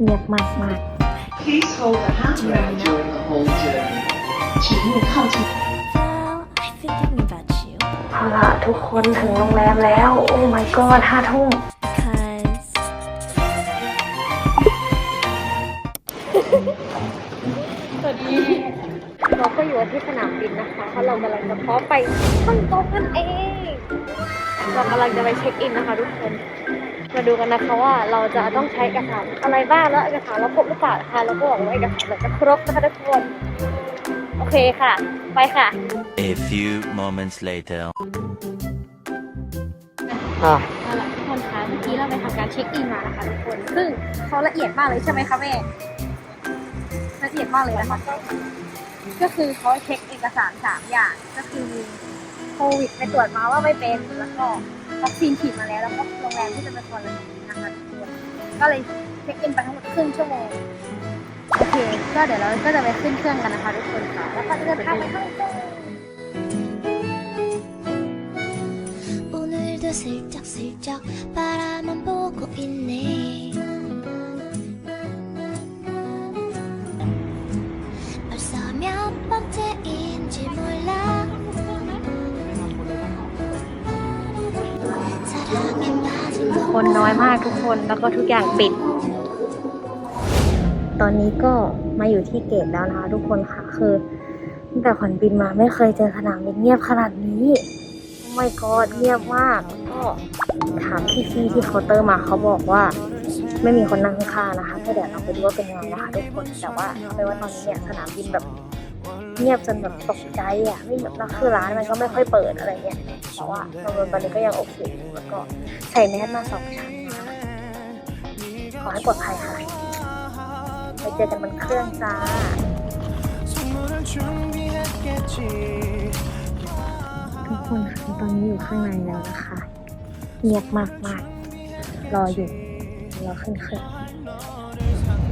เงียบมากมาก Please hold the handrail during the whole journey. 请勿靠近 Well, I've been thinking about you ๆเอาล่ะทุกคนถึงโรงแรมแล้ว โอ้ my god ห้าทุ่ม because สวัสดีเราก็อยู่ที่สนามบินนะคะเพราะเรากำลังจะพร้อมไปฮ่องกงนั่นเอง เรากำลังจะไปเช็คอินนะคะทุกคน มาดูกันนะคะว่าเราจะต้องใช้เอกสารอะไรบ้างแล้วเอกสารเราครบหรือเปล่านะคะแล้วก็หวังว่าเอกสารเราจะครบนะคะทุกคนโอเคค่ะ ไปค่ะ A few moments later. เอาล่ะทุกคนคะเมื่อกี้เราไปทำการเช็คอินมานะคะทุกคนซึ่งเขาละเอียดมากเลยใช่ไหมคะแม่ละเอียดมากเลยนะคะก็คือเขาเช็คเอกสารสามอย่างก็คือโควิดไปตรวจมาว่าไม่เป็นแล้วก็ วัคซีนฉีดมาแล้ว แล้วก็โรงแรมที่จะไปควอรันทีนะคะทุกคน ก็เลยเช็คอินไปทั้งหมดครึ่งชั่วโมง โอเค ก็เดี๋ยวเราก็จะไปขึ้นเครื่องกันนะคะทุกคนค่ะ แล้วก็จะเดินทางไปฮ่องกง 오늘도 슬쩍슬쩍 바라만 보고 있네 คนน้อยมากทุกคนแล้วก็ทุกอย่างปิด ตอนนี้ก็มาอยู่ที่เกตแล้วนะคะทุกคนค่ะคือตั้งแต่ขวัญบินมาไม่เคยเจอสนามบินเงียบขนาดนี้ไม่กอดเงียบมากก็ถามพี่ซีที่เคาน์เตอร์มาเขาบอกว่า ไม่มีคนนั่งข้างนะคะก็เดี๋ยวเราไปดูว่าเป็นยังไงนะคะทุกคนแต่ว่าเอาไปนว่าตอนนี้เนี่ยสนามบินแบบเงียบจนแบบตกใจอะไม่แบบแล้วคือร้านมันก็ไม่ค่อยเปิดอะไรเงี้ยแต่ว่าโรงแรมตอนนี้ก็ยังโอเคแล้วก็ ใส่แมสมาสองชั้นนะขอให้ปลอดภัยค่ะไปเจอกันบนเครื่องจ้า ทุกคนค่ะตอนนี้อยู่ข้างในแล้วนะคะเงียบมากมากๆรออยู่รอขึ้นเครื่อง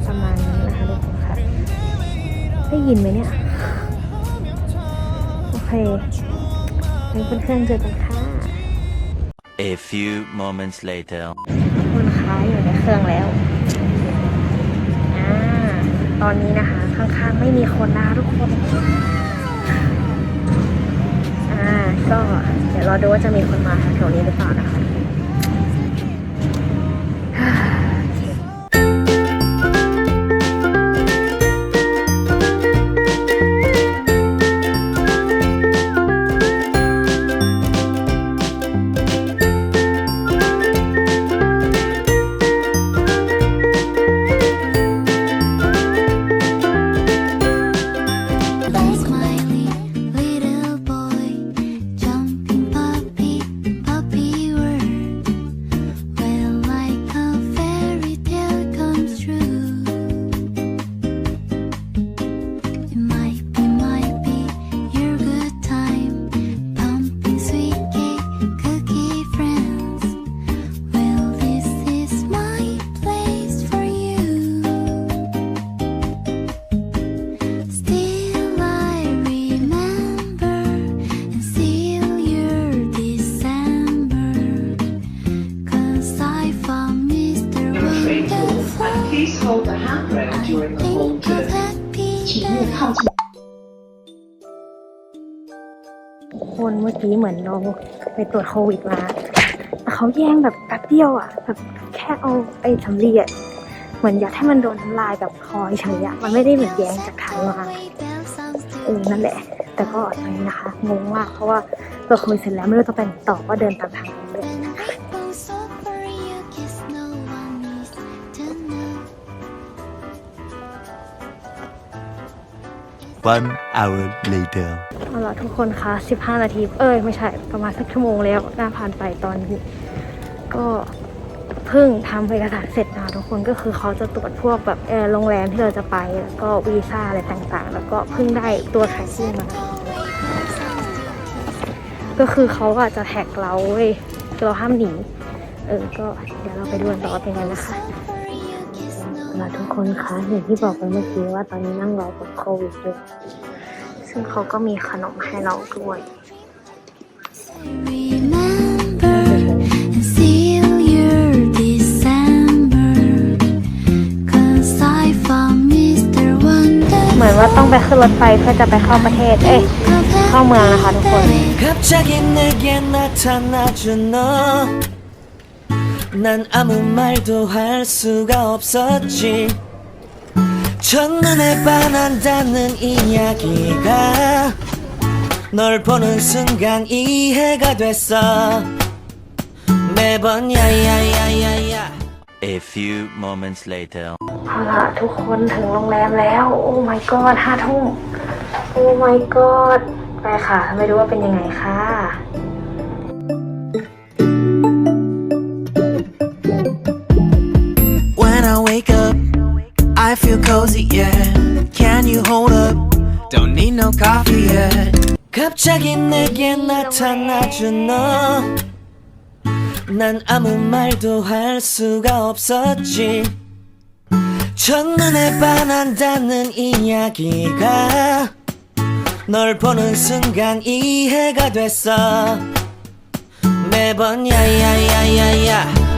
ประมาณนี้นะคะทุกคนค่ะได้ยินไหมเนี่ย โอเคไปบนเครื่องเจอกันค่ะ A few moments later. ทุกคนคะอยู่ในเครื่องแล้วอาตอนนี้นะคะ ข้างๆไม่มีคนนะทุกคนอ่าก็เดี๋ยวรอดูว่าจะมีคนมาแถวนี้หรือเปล่านะคะ hold the handrail during the whole journey. ฉีกมืคนเมื่อกี้เหมือนเราไปตรวจโควิดมาแต่เขาแย่งแบบแป๊บเดียวอะแบบแค่เอาไอ้สำลีอะเหมือนอยากให้มันโดนทำลายแบบคอยเฉเรียมันไม่ได้เหมือนแย่งจากทางมาเออนั่นแหละ แต่ก็อดนี้นะคะงงมากเพราะว่าตรวจโควิดเสร็จแล้วไม่รู้จะไปไนต่อก็เดินตามทาง One hour later. เอาละทุกคนคะ 15 นาที เอ้ย ไม่ใช่ ประมาณสักชั่วโมงแล้วน่าผ่านไปตอนนี้ ก็เพิ่งทำเอกสารเสร็จนะทุกคนก็คือเขาจะตรวจพวกแบบโรงแรมที่เราจะไป แล้วก็วีซ่าอะไรต่างๆ แล้วก็เพิ่งได้ตัว tracking มา ก็คือเขาอะจะแท็กเราเว้ยเราห้ามหนี เออ ก็เดี๋ยวเราไปดูกันต่อเป็นไงนะคะ ค่ะทุกคนคะอย่างที่บอกไปเมื่อกี้ว่าตอนนี้นั่งรอผลโควิดอยู่ซึ่งเขาก็มีขนมให้เราด้วย เหมือนว่าต้องไปขึ้นรถไฟเพื่อจะไปเข้าประเทศ เอ๊ะเข้าเมืองนะคะทุกคน 난 아무 말도 할 수가 없었지. 첫눈에 반한다는 이야기가 널 보는 순간 이해가 됐어. 매번 야야야야야. A few moments later. เอาล่ะทุกคนถึงโรงแรมแล้ว โอ้ my god ห้าทุ่ม โอ้ my god ไปค่ะ ไม่รู้ว่าเป็นยังไงค่ะ feel cozy, yeah. Can you hold up? Don't need no coffee yet. 갑자기 내게 나타나준 너. 난 아무 말도 할 수가 없었지. 첫눈에 반한다는 이야기가 널 보는 순간 이해가 됐어. 매번 야야야야야.